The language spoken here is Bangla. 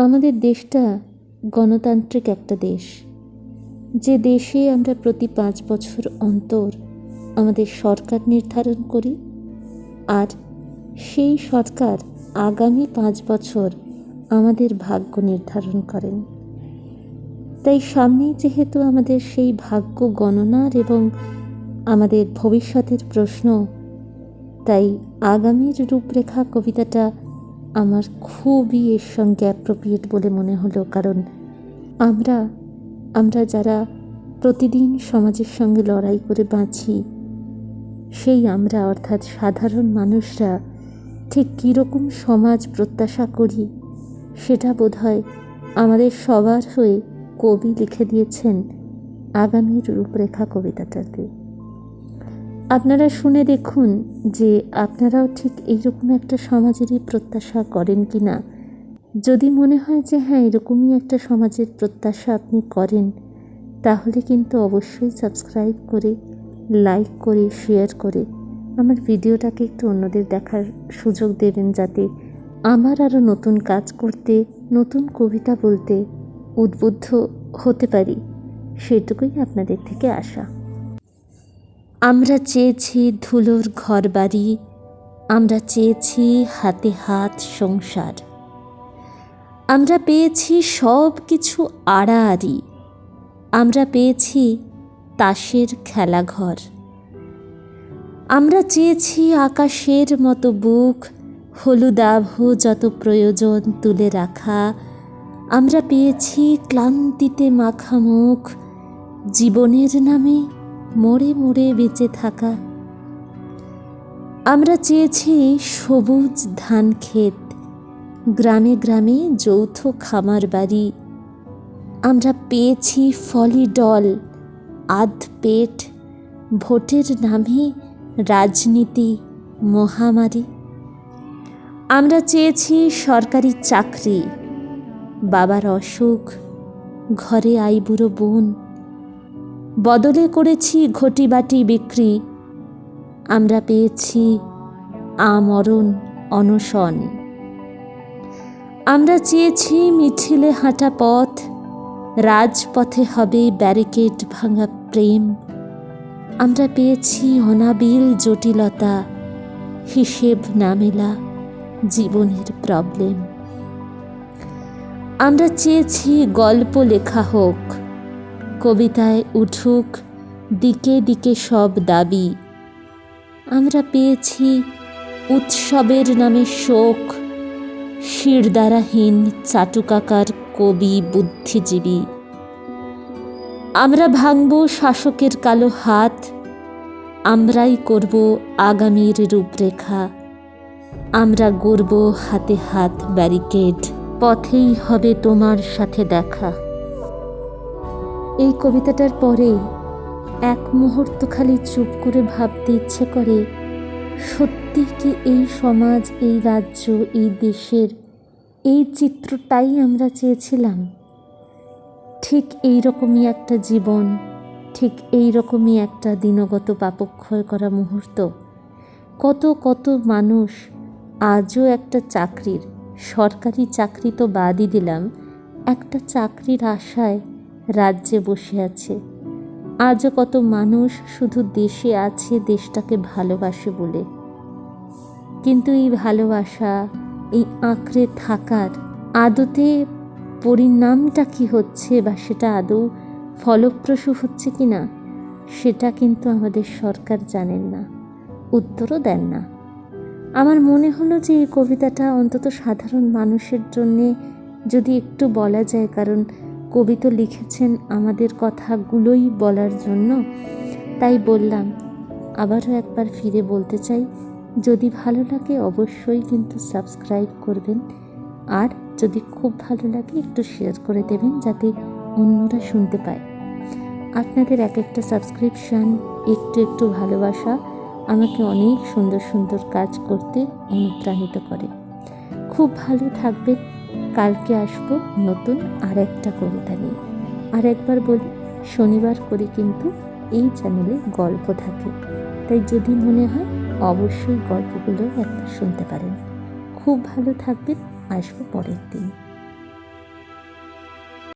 আমাদের দেশটা গণতান্ত্রিক একটা দেশ। যে দেশে আমরা প্রতি পাঁচ বছর অন্তর আমাদের সরকার নির্ধারণ করি, আর সেই সরকার আগামী পাঁচ বছর আমাদের ভাগ্য নির্ধারণ করেন। তাই সামনেই যেহেতু আমাদের সেই ভাগ্য গণনার এবং আমাদের ভবিষ্যতের প্রশ্ন, তাই আগামীর রূপরেখা কবিতাটা আমার খুবই এর সঙ্গে অ্যাপ্রোপ্রিয়েট বলে মনে হলো, কারণ আমরা আমরা যারা প্রতিদিন সমাজের সঙ্গে লড়াই করে বাঁচি, সেই আমরা অর্থাৎ সাধারণ মানুষরা ঠিক কীরকম সমাজ প্রত্যাশা করি, সেটা বোধহয় আমাদের সবার হয়ে কবি লিখে দিয়েছেন আগামীর রূপরেখা কবিতাটাতে। আপনারা শুনে দেখুন যে আপনারাও ঠিক এইরকম একটা সমাজেরই প্রত্যাশা করেন কি না। যদি মনে হয় যে হ্যাঁ এরকমই একটা সমাজের প্রত্যাশা আপনি করেন, তাহলে কিন্তু অবশ্যই সাবস্ক্রাইব করে, লাইক করে, শেয়ার করে আমার ভিডিওটাকে একটু অন্যদের দেখার সুযোগ দেবেন যাতে আমার আরও নতুন কাজ করতে, নতুন কবিতা বলতে উদ্বুদ্ধ হতে পারি। সেটুকুই আপনাদের থেকে আশা। আমরা চেয়েছি ধুলোর ঘর বাড়ি আমরা চেয়েছি হাতে হাত সংসার। আমরা পেয়েছি সব কিছু আড়াআড়ি। আমরা পেয়েছি তাসের খেলাঘর। আমরা চেয়েছি আকাশের মতো বুক, হলুদাভ যত প্রয়োজন তুলে রাখা। আমরা পেয়েছি ক্লান্তিতে মাখা মুখ, জীবনের নামে মোড়ে মোড়ে বেঁচে থাকা। আমরা চেয়েছি সবুজ ধান ক্ষেত, গ্রামে গ্রামে যৌথ খামার বাড়ি। আমরা পেয়েছি ফলি ডল, আধ পেট, ভোটের নামে রাজনীতি, মহামারী। আমরা চেয়েছি সরকারি চাকরি, বাবার অসুখ, ঘরে আইবুড়ো বোন। বদলে করেছি ঘটি বাটি বিক্রি। আমরা পেয়েছি আমরণ, অনশন। আমরা চেয়েছি মিছিলে হাঁটা পথ, রাজপথে হবে ব্যারিকেড ভাঙা প্রেম। আমরা পেয়েছি অনাবিল জটিলতা, হিসেব না মেলা জীবনের প্রবলেম আমরা চেয়েছি গল্প লেখা হোক কবিতায় উঠুক দিকে দিকে সব দাবি। আমরা পেয়েছি উৎসবের নামে শোক, শিরদারাহীন চাটুকাকার কবি বুদ্ধিজীবী। আমরা ভাঙব শাসকের কালো হাত, আমরাই করব আগামীর রূপরেখা। আমরা গড়ব হাতে হাত ব্যারিকেড, পথেই হবে তোমার সাথে দেখা। এই কবিতাটার পরে এক মুহূর্ত খালি চুপ করে ভাবতে ইচ্ছে করে, সত্যি কি এই সমাজ, এই রাজ্য, এই দেশের এই চিত্রটাই আমরা চেয়েছিলাম? ঠিক এই রকমই একটা জীবন, ঠিক এই রকমই একটা দিনগত পাপক্ষয় করা মুহূর্ত। কত কত মানুষ আজও একটা চাকরির, সরকারি চাকরি তো বাদই দিলাম, একটা চাকরির আশায় রাজ্যে বসে আছে। আজও কত মানুষ শুধু দেশে আছে, দেশটাকে ভালোবাসে বলে। কিন্তু এই ভালোবাসা, এই আঁকড়ে থাকার আদতে পরিণামটা কি হচ্ছে বা সেটা আদৌ ফলপ্রসূ হচ্ছে কি না, সেটা কিন্তু আমাদের সরকার জানেন না, উত্তরও দেন না। আমার মনে হলো যে এই কবিতাটা অন্তত সাধারণ মানুষের জন্যে যদি একটু বলা যায়, কারণ কবি তো লিখেছেন আমাদের কথাগুলোই বলার জন্য। তাই বললাম, আবারও একবার ফিরে বলতে চাই, যদি ভালো লাগে অবশ্যই কিন্তু সাবস্ক্রাইব করবেন। আর যদি খুব ভালো লাগে একটু শেয়ার করে দেবেন যাতে অন্যরা শুনতে পায়। আপনাদের এক একটা সাবস্ক্রিপশান, একটু একটু ভালোবাসা আমাকে অনেক সুন্দর সুন্দর কাজ করতে অনুপ্রাণিত করে। খুব ভালো থাকবেন। কালকে আসব নতুন আরেকটা কবিতা নিয়ে। আর একবার বলি, শনিবার করে কিন্তু এই চ্যানেলে গল্প থাকে। তাই যদি মনে হয়, অবশ্যই গল্পগুলো একবার শুনতে পারেন। খুব ভালো থাকবেন, আসব পরের দিন।